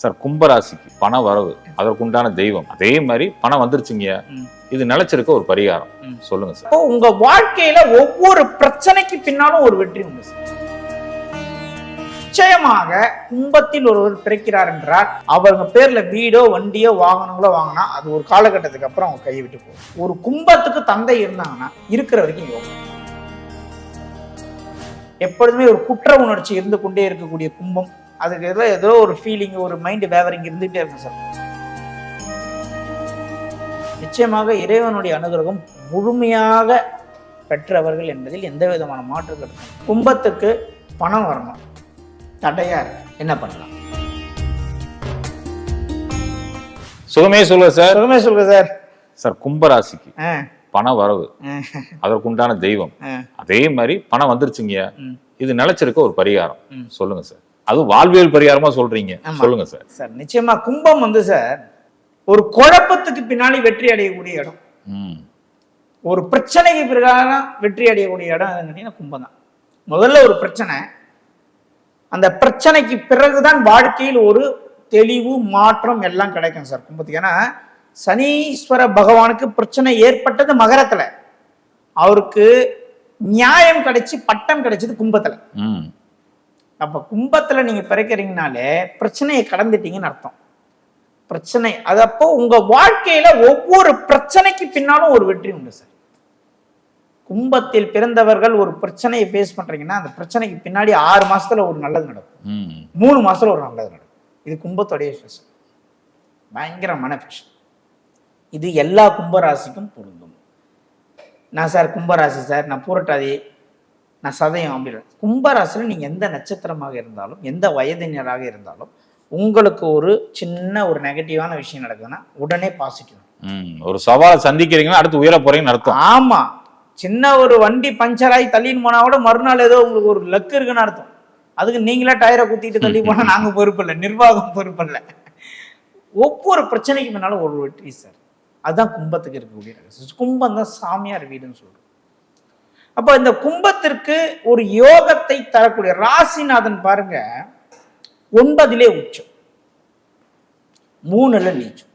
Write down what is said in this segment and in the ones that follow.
Sir கும்பராசிக்கு பண வரவு அதற்குண்டான தெய்வம். அதே மாதிரி பணம் வந்துருச்சுங்க. இது நிலைச்சிருக்க ஒரு பரிகாரம். சொல்லுங்க சார். உங்க வாழ்க்கையில ஒவ்வொரு பிரச்சனைக்கு பின்னாலும் ஒரு வெற்றி உண்டு சார். நிச்சயமாக கும்பத்தில் ஒருவர் பிறக்கிறார் என்றால் அவங்க பேர்ல வீடோ வண்டியோ வாகனங்களோ வாங்கினா அது ஒரு காலகட்டத்துக்கு அப்புறம் அவங்க கையை விட்டு போகும். ஒரு கும்பத்துக்கு தந்தை இருந்தாங்கன்னா இருக்கிற வரைக்கும் யோகம். எப்பொழுதுமே ஒரு குற்ற உணர்ச்சி இருந்து கொண்டே இருக்கக்கூடிய கும்பம் அதுக்கு ஏதோ ஏதோ ஒரு ஃபீலிங் ஒரு மைண்ட் வேவரிங் இருந்துகிட்டே இருக்கும் சார். நிச்சயமாக இறைவனுடைய அனுகிரகம் முழுமையாக பெற்றவர்கள் என்பதில் எந்த விதமான மாற்று இல்லை. கும்பத்துக்கு பணம் வரணும். தடையா இருக்கு. என்ன பண்ணலாம்? சுகமே சொல்லுங்க சார். சுகமே சொல்லுங்க சார். சார் கும்பராசிக்கு பண வரவு அதற்குண்டான தெய்வம். அதே மாதிரி பணம் வந்துருச்சுங்க. இது நிலைச்சிருக்க ஒரு பரிகாரம். சொல்லுங்க சார். அது வாழ்வியல் பரிகாரமா சொல்றீங்க. சொல்லுங்க சார். சார் நிச்சயமா கும்பம் வந்து சார் ஒரு குழப்பத்துக்கு பின்னாடி வெற்றி அடையக்கூடிய இடம். ம். ஒரு பிரச்சனைக்கு பிறகாதான் வெற்றி அடையக்கூடிய இடம் கேட்டீங்கன்னா கும்பம் தான். முதல்ல ஒரு பிரச்சனை. அந்த பிரச்சனைக்கு பிறகுதான் வாழ்க்கையில் ஒரு தெளிவு மாற்றம் எல்லாம் கிடைக்கும் சார் கும்பத்துக்கு. ஏன்னா சனீஸ்வர பகவானுக்கு பிரச்சனை ஏற்பட்டது மகரத்துல. அவருக்கு நியாயம் கிடைச்சு பட்டம் கிடைச்சது கும்பத்துல. ம். அப்ப கும்பத்துல நீங்க பிறக்கிறீங்கனாலே பிரச்சனையை கடந்துட்டீங்கன்னு அர்த்தம். பிரச்சனை. அது அப்போ உங்க வாழ்க்கையில ஒவ்வொரு பிரச்சனைக்கு பின்னாலும் ஒரு வெற்றி உண்டு சார். கும்பத்தில் பிறந்தவர்கள் ஒரு பிரச்சனையை ஃபேஸ் பண்றீங்கன்னா அந்த பிரச்சனைக்கு பின்னாடி ஆறு மாசத்துல ஒரு நல்லது நடக்கும். மூணு மாசத்துல ஒரு நல்லது நடக்கும். இது கும்பத்தோடைய ஸ்பெஷல் பயங்கரமான ஸ்பெஷல் இது எல்லா கும்பராசிக்கும் பொருந்தும். நான் சார் கும்பராசி சார். நான் பூரட்டாதி நான் சதயம் அப்படின்னு கும்பராசியில் நீங்கள் எந்த நட்சத்திரமாக இருந்தாலும் எந்த வயதினராக இருந்தாலும் உங்களுக்கு ஒரு சின்ன ஒரு நெகட்டிவான விஷயம் நடக்குதுன்னா உடனே பாசிட்டிவ் ம். ஒரு சவாலை சந்திக்கிறீங்கன்னா அடுத்து உயர போறீங்கன்னு அர்த்தம். ஆமா. சின்ன ஒரு வண்டி பஞ்சர் ஆகி தள்ளின்னு போனா கூட மறுநாள் ஏதோ உங்களுக்கு ஒரு லக்கு இருக்குன்னு அர்த்தம். அதுக்கு நீங்களே டயரை குத்திட்டு தள்ளி போனா நாங்க பொறுப்பில்லை நிர்வாகம் பொறுப்பில்லை ஒவ்வொரு பிரச்சனைக்கு முன்னாலும் ஒரு வெற்றி சார் அதுதான் கும்பத்துக்கு இருக்கக்கூடிய. கும்பம் தான் சாமியார் வீடுன்னு சொல்றோம். அப்போ இந்த கும்பத்திற்கு ஒரு யோகத்தை தரக்கூடிய ராசிநாதன் பாருங்க ஒன்பதிலே உச்சம். மூணுல நீச்சம்.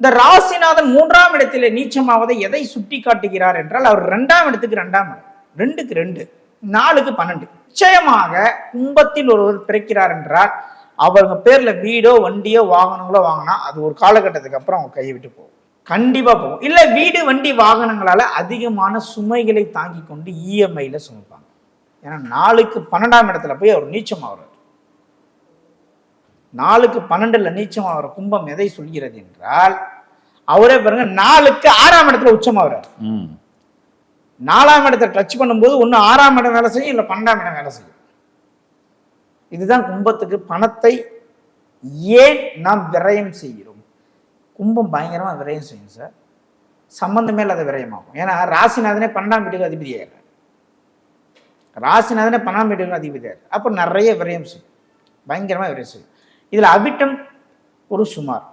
இந்த ராசிநாதன் மூன்றாம் இடத்திலே நீச்சமாவதை எதை சுட்டி காட்டுகிறார் என்றால் அவர் ரெண்டாம் இடத்துக்கு ரெண்டாம் இடம். ரெண்டுக்கு ரெண்டு நாலுக்கு பன்னெண்டு. நிச்சயமாக கும்பத்தில் ஒருவர் பிறக்கிறார் என்றால் அவங்க பேர்ல வீடோ வண்டியோ வாகனங்களோ வாங்கினா அது ஒரு காலகட்டத்துக்கு அப்புறம் அவங்க கையை விட்டு போகும். கண்டிப்பா போகும். இல்ல வீடு வண்டி வாகனங்களால அதிகமான சுமைகளை தாங்கி கொண்டு இஎம்ஐல சுமப்பாங்க. ஏன்னா நாலுக்கு பன்னெண்டாம் இடத்துல போய் அவர் நீச்சம் ஆகிறார் நாலுக்கு பன்னெண்டுல நீச்சம் ஆகிற கும்பம் எதை சொல்கிறது என்றால் அவரே பாருங்க நாலுக்கு ஆறாம் இடத்துல உச்சமாகிறார் ம். நாலாம் இடத்தை டச் பண்ணும்போது ஒன்று ஆறாம் இடம் வேலை செய்யும் இல்லை பன்னெண்டாம் இடம் வேலை செய்யும். இதுதான் கும்பத்துக்கு பணத்தை ஏன் நாம் விரயம் செய்கிறோம்? கும்பம் பயங்கரமாக விரயம் செய்யும் சார். சம்பந்தமே இல்லாத விரயமாகும். ஏன்னா ராசிநாதனே பன்னெண்டாம் வீட்டுக்கு அதிபதியாகிறார் ராசிநாதனே பன்னெண்டாம் வீட்டுக்கு அதிபதியாகிறார் அப்போ நிறைய விரயம் செய்யும். பயங்கரமாக விரயம் செய்யும். இதில் அவிட்டம் ஒரு சுமார்.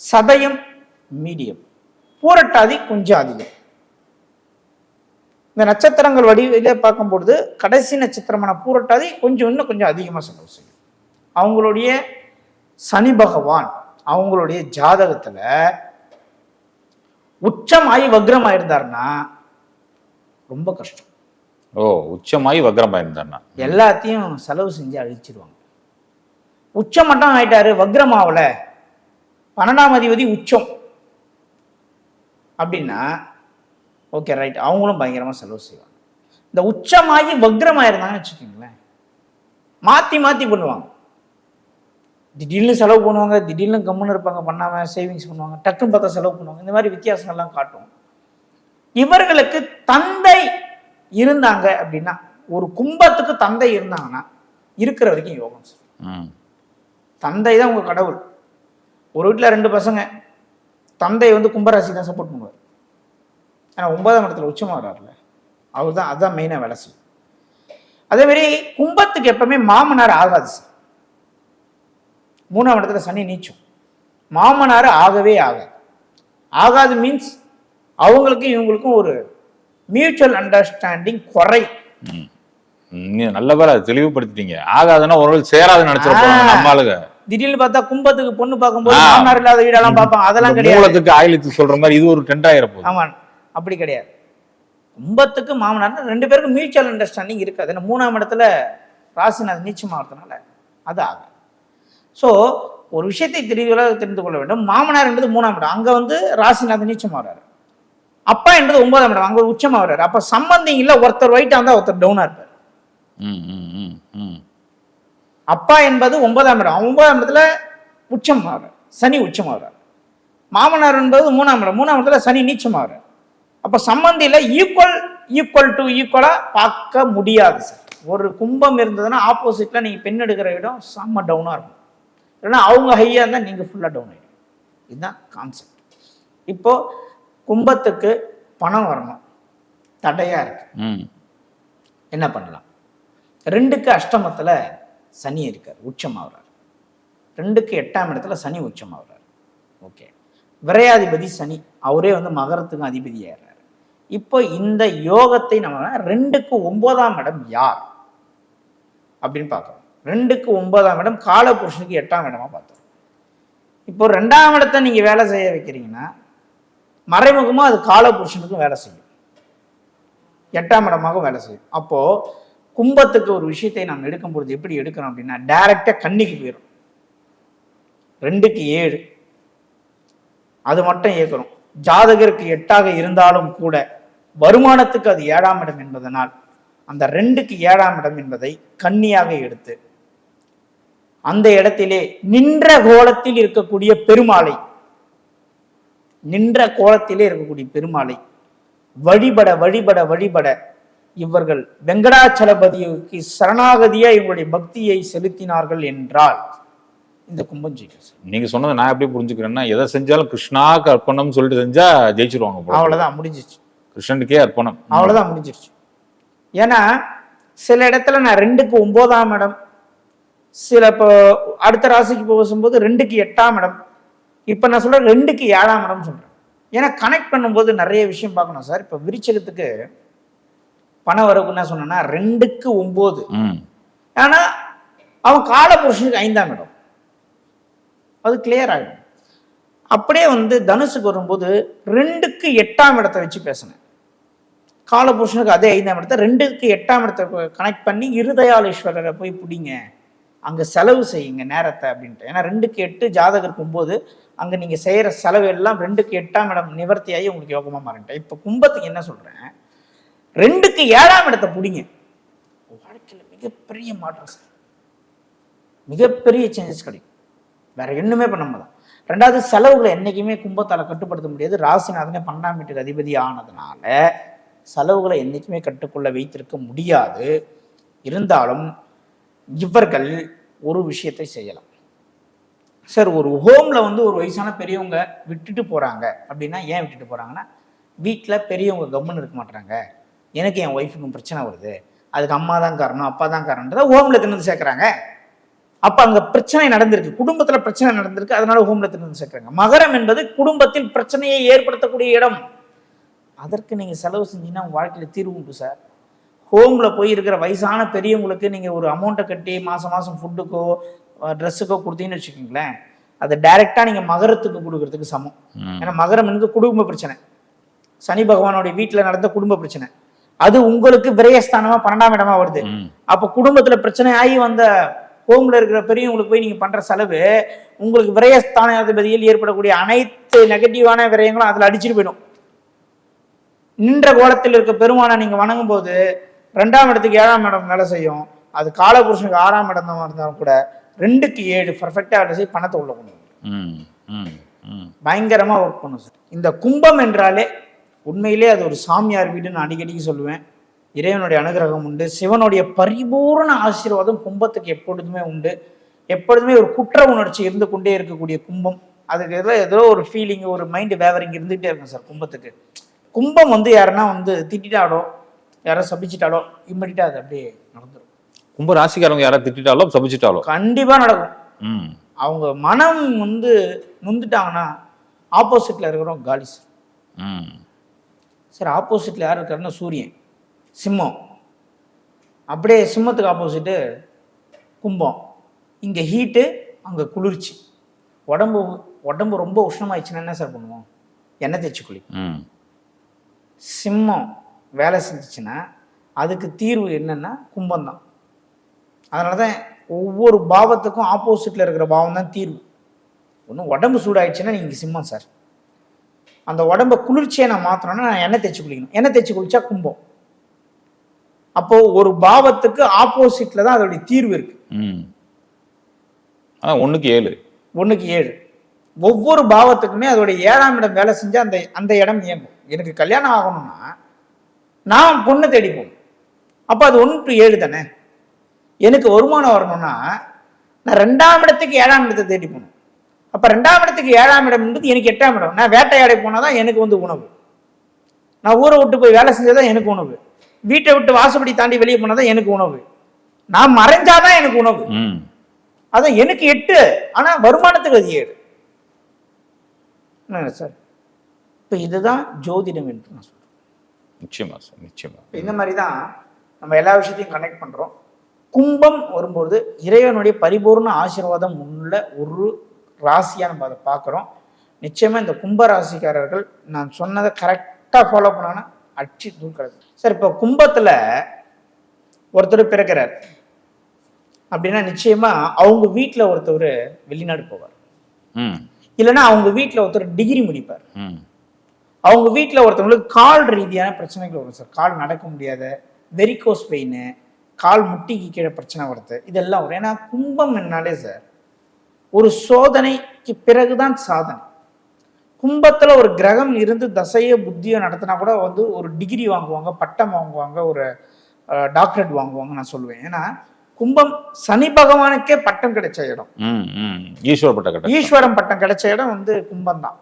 சதயம் மீடியம். பூரட்டாதி கொஞ்சம் அதிகம். இந்த நட்சத்திரங்கள் வடிவிலே பார்க்கும்பொழுது கடைசி நட்சத்திரமான பூரட்டாதி கொஞ்சம் இன்னும் கொஞ்சம் அதிகமாக செலவு செய்யும். அவங்களுடைய சனி பகவான் அவங்களுடைய ஜாதகத்துல உச்சமாயி வக்ரம் ஆயிருந்தாருன்னா ரொம்ப கஷ்டம். ஓ உச்சமாயி வக்ரம் இருந்தாண்ணா எல்லாத்தையும் செலவு செஞ்சு அழிச்சிருவாங்க. உச்சம் மட்டும் ஆயிட்டாரு வக்ரம் ஆகல பன்னெண்டாம் அதிபதி உச்சம். அப்படின்னா ஓகே ரைட் அவங்களும் பயங்கரமா செலவு செய்வாங்க. இந்த உச்சமாகி வக்ரம் ஆயிருந்தாங்கன்னு வச்சுக்கோங்களேன் மாத்தி மாத்தி பண்ணுவாங்க. திடீர்னு செலவு பண்ணுவாங்க திடீர்னு கம்முன்னு இருப்பாங்க பண்ணாம சேவிங்ஸ் பண்ணுவாங்க டக்குன்னு பார்த்தா செலவு பண்ணுவாங்க. இந்த மாதிரி வித்தியாசங்கள்லாம் காட்டும். இவர்களுக்கு தந்தை இருந்தாங்க அப்படின்னா ஒரு கும்பத்துக்கு தந்தை இருந்தாங்கன்னா இருக்கிற வரைக்கும் யோகம் சார். ம். தந்தை தான் உங்க கடவுள். ஒரு வீட்டில் ரெண்டு பசங்க தந்தை வந்து கும்பராசி தான் சப்போர்ட் பண்ணுவார். ஏன்னா ஒன்பதாம் இடத்துல உச்சமா வர்றாருல அவர் தான் அதுதான் மெயினாக வேலை செய்யும். அதே மாதிரி கும்பத்துக்கு எப்பவுமே மாமனார் ஆகாது சார். மூணாம் இடத்துல சனி நீச்சம். மாமனார் ஆகவே ஆகாது. ஆகாது மீன்ஸ் அவங்களுக்கும் இவங்களுக்கும் ஒரு மியூச்சுவல் அண்டர்ஸ்டாண்டிங் குறை. நல்ல பேர் அதை தெளிவுபடுத்திட்டீங்க. ஆகாதுன்னா ஒரு போறாங்க ஆ. நம்ம ஆளுங்க. திடீர்னு பார்த்தா கும்பத்துக்கு பொண்ணு பார்க்கும்போது. மாமனார் இல்லாத வீடெல்லாம் பார்ப்பாங்க அதெல்லாம் கிடையாது. மூலத்துக்கு ஆயிலத்துக்கு சொல்ற மாதிரி இது ஒரு ட்ரெண்ட் ஆயிர போகுது. ஆமா அப்படி கிடையாது. கும்பத்துக்கு மாமனார் ரெண்டு பேருக்கும் மியூச்சுவல் அண்டர்ஸ்டாண்டிங் இருக்காது. ஏன்னா மூணாம் இடத்துல ராசிநாத் நீச்சமாகறதுனால அது ஆகும் ஸோ ஒரு விஷயத்தை தெளிவாக தெரிந்து கொள்ள வேண்டும். மாமனார் என்பது மூணாம் இடம். அங்க வந்து ராசிநாத் நீச்சமாகறாரு அப்பா என்பது ஒன்பதாம் இடம். அங்க உச்சமாகறாரு அப்ப சம்பந்திங் இல்ல. ஒருத்தர் ஒயிட்டா இருந்தா ஒருத்தர் டவுனா இருப்பார். ம், ம், ம், ம். அப்பா என்பது ஒன்பதாம் இடம். ஒன்பதாம் இடத்துல உச்சம் ஆகிறார் சனி உச்சம் ஆகிறார் மாமனார் என்பது மூணாம் இடம். மூணாம் இடத்துல சனி நீச்சம் ஆகிறார் அப்ப சம்பந்தியில ஈக்குவல் ஈக்குவல் டு ஈக்குவலா பார்க்க முடியாது சார் ஒரு கும்பம் இருந்ததுன்னா ஆப்போசிட்ல நீங்க பெண் எடுக்கிற இடம் செம்ம டவுனா இருக்கும். இல்லைன்னா அவங்க ஹையா இருந்தா நீங்க ஃபுல்லா டவுன் ஆயிடும் இதுதான் கான்செப்ட் இப்போ கும்பத்துக்கு பணம் வரணும். தடையா இருக்கு. ம். என்ன பண்ணலாம்? ரெண்டுக்கு அஷ்டமத்துல சனி இருக்கார் உச்சமாகறார் ரெண்டுக்கு எட்டாம் இடத்துல சனி உச்சமாகறார் ஓகே. விரையாதிபதி சனி அவரே வந்து மகரத்துக்கும் அதிபதி ஆயிடுறாரு இப்போ இந்த யோகத்தை நம்ம ரெண்டுக்கு ஒன்பதாம் இடம் யார்? அப்படின்னு பார்க்கறோம் ரெண்டுக்கு ஒன்பதாம் இடம் காலபுருஷனுக்கு எட்டாம் இடமா பார்த்தோம். இப்போ ரெண்டாம் இடத்த நீங்க வேலை செய்ய வைக்கிறீங்கன்னா மறைமுகமா அது காலபுருஷனுக்கும் வேலை செய்யும். எட்டாம் இடமாக வேலை செய்யும். அப்போ கும்பத்துக்கு ஒரு விஷயத்தை நாம் எடுக்கும் பொழுது எப்படி எடுக்கிறோம் அப்படின்னா டைரக்டா கன்னிக்கு போயிடும் ரெண்டுக்கு ஏழு. அது மட்டும் இயக்கிறோம் ஜாதகருக்கு எட்டாக இருந்தாலும் கூட வருமானத்துக்கு அது ஏழாம் இடம் என்பதனால் அந்த ரெண்டுக்கு ஏழாம் இடம் என்பதை கன்னியாக எடுத்து அந்த இடத்திலே நின்ற கோலத்தில் இருக்கக்கூடிய பெருமாளை நின்ற கோலத்திலே இருக்கக்கூடிய பெருமாளை வழிபட வழிபட வழிபட இவர்கள் வெங்கடாச்சலபதிக்கு சரணாகதியா இவங்களுடைய பக்தியை செலுத்தினார்கள் என்றால் இந்த கும்பம் ஜெயிக்கும். நீங்க சொன்னதை நான் எப்படி புரிஞ்சுக்கிறேன்னா எதை செஞ்சாலும் கிருஷ்ணாக்கு அர்ப்பணம்னு சொல்லிட்டு செஞ்சா ஜெயிச்சிருவாங்க. அவ்வளவுதான் முடிஞ்சிச்சு கிருஷ்ணனுக்கே அர்ப்பணம் அவ்வளவுதான் முடிஞ்சிருச்சு ஏன்னா சில இடத்துல நான் ரெண்டுக்கு ஒன்பதாம் இடம் சில இப்போ அடுத்த ராசிக்கு போகும்போது ரெண்டுக்கு எட்டாம் இடம். இப்போ நான் சொல்றேன் ரெண்டுக்கு ஏழாம் இடம் சொல்றேன். ஏன்னா கனெக்ட் பண்ணும்போது நிறைய விஷயம் பார்க்கணும் சார். இப்போ விருச்சகத்துக்கு பண வரவுக்கு என்ன சொன்னேன்னா ரெண்டுக்கு ஒன்பது ம். ஆனா அவன் காலபுருஷனுக்கு ஐந்தாம் இடம். அது கிளியர் ஆகிடும் அப்படியே வந்து தனுசுக்கு வரும்போது ரெண்டுக்கு எட்டாம் இடத்தை வச்சு பேசினேன். காலபுருஷனுக்கு அதே ஐந்தாம் இடத்தை ரெண்டுக்கு எட்டாம் இடத்தை கனெக்ட் பண்ணி இருதயாளீஸ்வரரை போய் பிடிங்க. அங்கே செலவு செய்யுங்க நேரத்தை அப்படின்ட்டு. ஏன்னா ரெண்டுக்கு எட்டு ஜாதகம் இருக்கும்போது அங்கே நீங்கள் செய்கிற செலவு எல்லாம் ரெண்டுக்கு எட்டாம் இடம் நிவர்த்தியாகி உங்களுக்கு யோகமாக மாறிட்டேன் இப்போ கும்பத்துக்கு என்ன சொல்கிறேன் ரெண்டுக்கு ஏழாம் இடத்தை பிடிங்க. வாழ்க்கையில் மிகப்பெரிய மாற்றம் சார். மிகப்பெரிய சேஞ்சஸ் கிடைக்கும். வேற ஒன்றுமே பண்ண முடியாது. ரெண்டாவது செலவுகளை என்றைக்குமே கும்பத்தால் கட்டுப்படுத்த முடியாது. ராசிநாதனே பன்னெண்டாம் வீட்டுக்கு அதிபதி ஆனதுனால செலவுகளை என்றைக்குமே கட்டுக்குள்ள வைத்திருக்க முடியாது. இருந்தாலும் இவர்கள் ஒரு விஷயத்தை செய்யலாம். சார் ஒரு ஹோம்ல வந்து ஒரு வயசான பெரியவங்க விட்டுட்டு போறாங்க. அப்படின்னா ஏன் விட்டுட்டு போறாங்கன்னா வீட்டில் பெரியவங்க கம்முன்னு இருக்க மாட்டாங்க எனக்கு என் ஒய்ஃபுக்கும் பிரச்சனை வருது. அதுக்கு அம்மா தான் காரணம் அப்பா தான் காரணம் ஹோம்ல தின்னு சேர்க்குறாங்க. அப்போ அங்கே பிரச்சனை நடந்திருக்கு. குடும்பத்தில் பிரச்சனை நடந்திருக்கு. அதனால ஹோம்ல தின்னு சேர்க்குறாங்க. மகரம் என்பது குடும்பத்தில் பிரச்சனையை ஏற்படுத்தக்கூடிய இடம். அதற்கு நீங்கள் செலவு செஞ்சீங்கன்னா உங்கள் வாழ்க்கையில் தீர்வு உண்டு சார். ஹோம்ல போய் இருக்கிற வயசான பெரியவங்களுக்கு நீங்க ஒரு அமௌண்ட்டை கட்டி மாசம் மாசம் ஃபுட்டுக்கோ ட்ரெஸ்ஸுக்கோ கொடுத்தீங்கன்னு வச்சுக்கோங்களேன் அதை டைரக்டா நீங்க மகரத்துக்கு கொடுக்கறதுக்கு சமம். ஏன்னா மகரம் என்பது குடும்ப பிரச்சனை. சனி பகவானுடைய வீட்டுல நடந்த குடும்ப பிரச்சனை. அது உங்களுக்கு விரயஸ்தானமா பன்னெண்டாம் இடமா வருது. அப்ப குடும்பத்துல பிரச்சனை ஆகி வந்த ஹோம்ல இருக்கிற பெரியவங்களுக்கு போய் நீங்க பண்ற செலவு உங்களுக்கு விரயஸ்தானாதிபதியில் ஏற்படக்கூடிய அனைத்து நெகட்டிவான விரயங்களும் அதுல அடிச்சிட்டு போயிடும். நின்ற கோலத்தில் இருக்க பெருமானை நீங்க வணங்கும் போது ரெண்டாம் இடத்துக்கு ஏழாம் இடம் வேலை செய்யும் அது காலபுருஷனுக்கு ஆறாம் இடம் இருந்தாலும் கூட ரெண்டுக்கு ஏழு பர்ஃபெக்டா வேலை செய்ய பணத்தை உள்ள கொண்டு வரும். ம். ம். ம். பயங்கரமா ஒர்க் பண்ணும் சார் இந்த கும்பம் என்றாலே உண்மையிலே அது ஒரு சாமியார் வீடுன்னு நான் அடிக்கடிக்கு சொல்லுவேன் இறைவனுடைய அனுகிரகம் உண்டு சிவனுடைய பரிபூரண ஆசீர்வாதம் கும்பத்துக்கு எப்பொழுதுமே உண்டு எப்பொழுதுமே ஒரு குற்ற உணர்ச்சி இருந்து கொண்டே இருக்கக்கூடிய கும்பம் அதுக்கு ஏதோ ஏதோ ஒரு ஃபீலிங் ஒரு மைண்ட் வேவரிங் இருந்துகிட்டே இருக்கும் சார் கும்பத்துக்கு கும்பம் வந்து யாருன்னா வந்து திட்டிட்டாலோ யாரோ சபிச்சிட்டாலோ இம்மடிட்டா அது அப்படியே நடந்துரும். கும்ப ராசிக்காரங்க யாராவது திட்டாலோ சபிச்சிட்டாலோ? கண்டிப்பா நடக்கும். ம். அவங்க மனம் வந்து நொந்துட்டாங்கன்னா ஆப்போசிட்ல இருக்கிறவங்க காலி சார். ம். சரி ஆப்போசிட்ல யார் இருக்காருன்னா சூரியன். சிம்மம். அப்படியே சிம்மத்துக்கு ஆப்போசிட்டு கும்பம். இங்க ஹீட்டு அங்கே குளிர்ச்சி. உடம்பு உடம்பு ரொம்ப உஷ்ணமாயிடுச்சுன்னா என்ன சார் பண்ணுவோம்? எண்ணெய் தேய்ச்சி குளி ம். சிம்மம். வேலை செஞ்சுச்சுன்னா அதுக்கு தீர்வு என்னன்னா கும்பம் தான் அதனால தான் ஒவ்வொரு பாவத்துக்கும் ஆப்போசிட்டில் இருக்கிற பாவம் தான் தீர்வு. ஒன்றும் உடம்பு சூடாயிடுச்சுன்னா நீங்கள் சிம்மம் சார். அந்த உடம்ப குளிர்ச்சியை நான் மாற்றணும்னா நான் எண்ணெய் தேய்ச்சி குளிக்கணும். எண்ணெய் தேய்ச்சி குளிச்சா கும்பம். அப்போ ஒரு பாவத்துக்கு ஆப்போசிட்ல தான் அதோடைய தீர்வு இருக்கு. ம். அதான் ஒண்ணுக்கு ஏழு. ஒண்ணுக்கு ஏழு. ஒவ்வொரு பாவத்துக்குமே அதோடைய ஏழாம் இடம் வேலை செஞ்சா அந்த அந்த இடம் இயங்கும். எனக்கு கல்யாணம் ஆகணும்னா நான் பொண்ணு தேடி போகணும் அப்போ அது ஒன்று டு ஏழு தானே? எனக்கு வருமானம் வரணும்னா நான் ரெண்டாம் இடத்துக்கு ஏழாம் இடத்தை தேடி போகணும். அப்போ ரெண்டாம் இடத்துக்கு ஏழாம் இடம்ன்றது எனக்கு எட்டாம் இடம். நான் வேட்டையாடை போனால் தான் எனக்கு வந்து உணவு. நான் ஊரை விட்டு போய் வேலை செஞ்சாதான் எனக்கு உணவு. வீட்டை விட்டு வாசப்படி தாண்டி வெளியே போனால் தான் எனக்கு உணவு. நான் மறைஞ்சாதான் எனக்கு உணவு. அதான் எனக்கு எட்டு ஆனா வருமானத்துக்கு அது ஏழு. என்ன சார்? இப்போ இதுதான் ஜோதிடம் என்று நான் சொல்றேன். நிச்சயமா சார் நிச்சயமா. இந்த மாதிரி தான் நம்ம எல்லா விஷயத்தையும் கனெக்ட் பண்றோம். கும்பம் வரும்போது இறைவனுடைய பரிபூர்ண ஆசீர்வாதம் உள்ள ஒரு ராசியா நம்ம அதை பார்க்குறோம். நிச்சயமா இந்த கும்ப ராசிக்காரர்கள் நான் சொன்னதை கரெக்டாக ஃபாலோ பண்ணாங்கன்னா அடிச்சு தூக்கிறது சார் இப்போ கும்பத்துல ஒருத்தர் பிறக்கிறார். அப்படின்னா நிச்சயமா அவங்க வீட்டில் ஒருத்தர் வெளிநாடு போவார். இல்லைன்னா அவங்க வீட்டில் ஒருத்தர் டிகிரி முடிப்பார். ம். அவங்க வீட்டில் ஒருத்தவங்களுக்கு கால் ரீதியான பிரச்சனைகள் வரும் சார். கால் நடக்க முடியாத வெரிகோஸ் பெயின் கால் முட்டிக்கு கீழே பிரச்சனை வருது இதெல்லாம் வரும். ஏன்னா கும்பம் என்னாலே சார் ஒரு சோதனைக்கு பிறகுதான் சாதனை. கும்பத்துல ஒரு கிரகம் இருந்து தசையோ புத்தியோ நடத்தினா கூட வந்து ஒரு டிகிரி வாங்குவாங்க பட்டம் வாங்குவாங்க ஒரு டாக்டரேட் வாங்குவாங்க நான் சொல்லுவேன். ஏன்னா கும்பம் சனி பகவானுக்கே பட்டம் கிடைச்ச இடம். ம் ம். ஈஸ்வரப்பட்ட கட்ட ஈஸ்வரம் பட்டம் கிடைச்ச இடம் வந்து கும்பம் தான்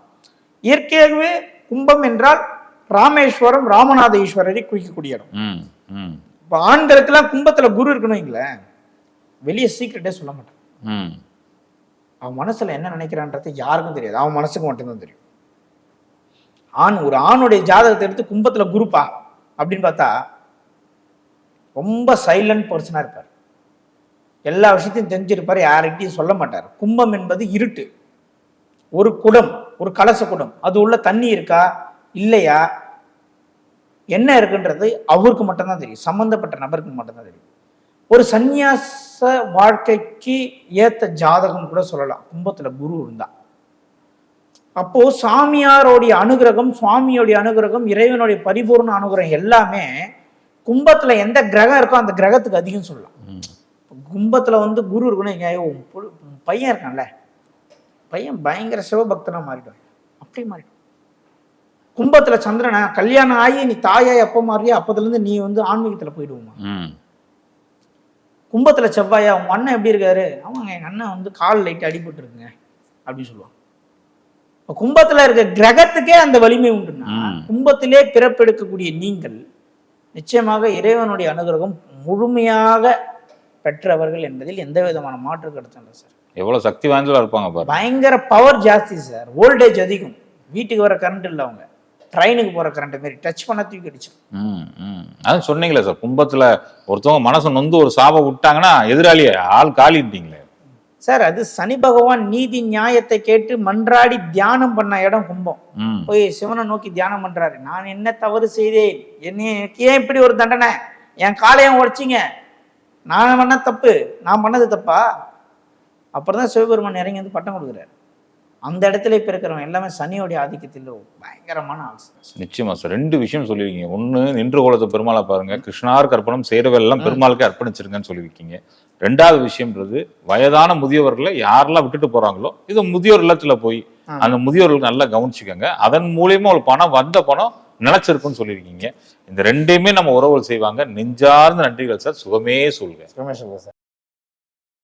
இயற்கையாகவே கும்பம் என்றால் ராமேஸ்வரம் ராமநாத ஈஸ்வரரை குறிக்கக்கூடிய இடம் இப்போ ஆண்களுக்கெல்லாம் கும்பத்துல குரு இருக்கணும் வைங்களேன் வெளியே சீக்கிரட்டே சொல்ல மாட்டான். அவன் மனசுல என்ன நினைக்கிறான்றது யாருக்கும் தெரியாது. அவன் மனசுக்கு மட்டும்தான் தெரியும். ஆண் ஒரு ஆணுடைய ஜாதகத்தை எடுத்து கும்பத்துல குருப்பா அப்படின்னு பார்த்தா ரொம்ப சைலண்ட் பர்சனா இருப்பார். எல்லா விஷயத்தையும் தெரிஞ்சிருப்பார் யார்கிட்டையும் சொல்ல மாட்டார். கும்பம் என்பது இருட்டு. ஒரு குடம் ஒரு கலச குடம். அது உள்ள தண்ணி இருக்கா? இல்லையா? என்ன இருக்குன்றது அவருக்கு மட்டும்தான் தெரியும். சம்பந்தப்பட்ட நபருக்கு மட்டும்தான் தெரியும். ஒரு சந்நியாச வாழ்க்கைக்கு ஏத்த ஜாதகம் கூட சொல்லலாம். கும்பத்துல குரு இருந்தா. அப்போ சாமியாரோடைய அனுகிரகம் சுவாமியோடைய அனுகிரகம் இறைவனுடைய பரிபூர்ண அனுகிரகம் எல்லாமே கும்பத்துல எந்த கிரகம் இருக்கோ அந்த கிரகத்துக்கு அதிகம் சொல்லலாம். கும்பத்துல வந்து குரு புள்ள- உன் பையன் இருக்கான்ல. பையன் பயங்கர சிவபக்தனா மாறிடும் அப்படி மாறிடும் கும்பத்துல சந்திரனா கல்யாணம் ஆகி நீ தாயாய் எப்போ மாறியோ அப்பதுல இருந்து நீ வந்து ஆன்மீகத்துல போயிடுவோமா ம். கும்பத்துல செவ்வாயா உங்க அண்ணன் எப்படி இருக்காரு? ஆமாங்க எங்க அண்ணன் வந்து கால் லைட் அடிபட்டு இருக்குங்க அப்படின்னு சொல்லுவாங்க இப்ப கும்பத்துல இருக்க கிரகத்துக்கே அந்த வலிமை உண்டுன்னா. கும்பத்திலே பிறப்பெடுக்கக்கூடிய நீங்கள் நிச்சயமாக இறைவனுடைய அனுகிரகம் முழுமையாக பெற்றவர்கள் என்பதில் எந்த விதமான மாற்று கருத்து இல்லை சார். எவ்வளவு சக்தி வாய்ந்தவா இருப்பாங்க பாரு பயங்கர பவர் ஜாஸ்தி சார் வோல்டேஜ் அதிகம். வீட்டுக்கு வர கரண்ட் இல்லை அவங்க. ட்ரெயினுக்கு போற கரண்ட் மாரி டச் பண்ண தூக்கி அடிச்சிடும் ம் ம். அதான் சொன்னீங்களே சார் கும்பத்துல ஒருத்தவங்க மனசு நொந்து ஒரு சாபம் விட்டாங்கன்னா எதிராளியே ஆள் காலிட்டீங்களே சார் அது சனி பகவான் நீதி நியாயத்தை கேட்டு மன்றாடி தியானம் பண்ண இடம் கும்பம். போய் சிவனை நோக்கி தியானம் பண்றாரு. நான் என்ன தவறு செய்தேன்? என்னை ஏன் இப்படி ஒரு தண்டனை? என் காலையும் உடைச்சிங்க? நான் பண்ண தப்பு. நான் பண்ணது தப்பா? அப்புறம் தான் சிவபெருமான் இறங்கி வந்து பட்டம் கொடுக்குறாரு. அந்த இடத்துல இப்ப இருக்கிறவன் எல்லாமே சனியோடைய ஆதிக்கத்தில் பயங்கரமான ஆள் சார். நிச்சயமா சார். ரெண்டு விஷயம் சொல்லியிருக்கீங்க. ஒண்ணு நின்று கோலத்தை பெருமாளை பாருங்க. கிருஷ்ணார் கற்பனம் செய்யறவெல்லாம் பெருமாளுக்கு அர்ப்பணிச்சிருங்கன்னு சொல்லியிருக்கீங்க. ரெண்டாவது விஷயம்ன்றது வயதான முதியவர்களை யாரெல்லாம் விட்டுட்டு போறாங்களோ இது முதியோர் இல்லத்துல போய். அந்த முதியோர்கள் நல்லா கவனிச்சுக்கோங்க. அதன் மூலியமா ஒரு பணம் வந்த பணம் நிலைச்சிருக்குன்னு சொல்லியிருக்கீங்க. இந்த ரெண்டையுமே நம்ம உறவுகள் செய்வாங்க. நெஞ்சார்ந்த நன்றிகள் சார். சுகமே சொல்க ரமேஷ் சார்.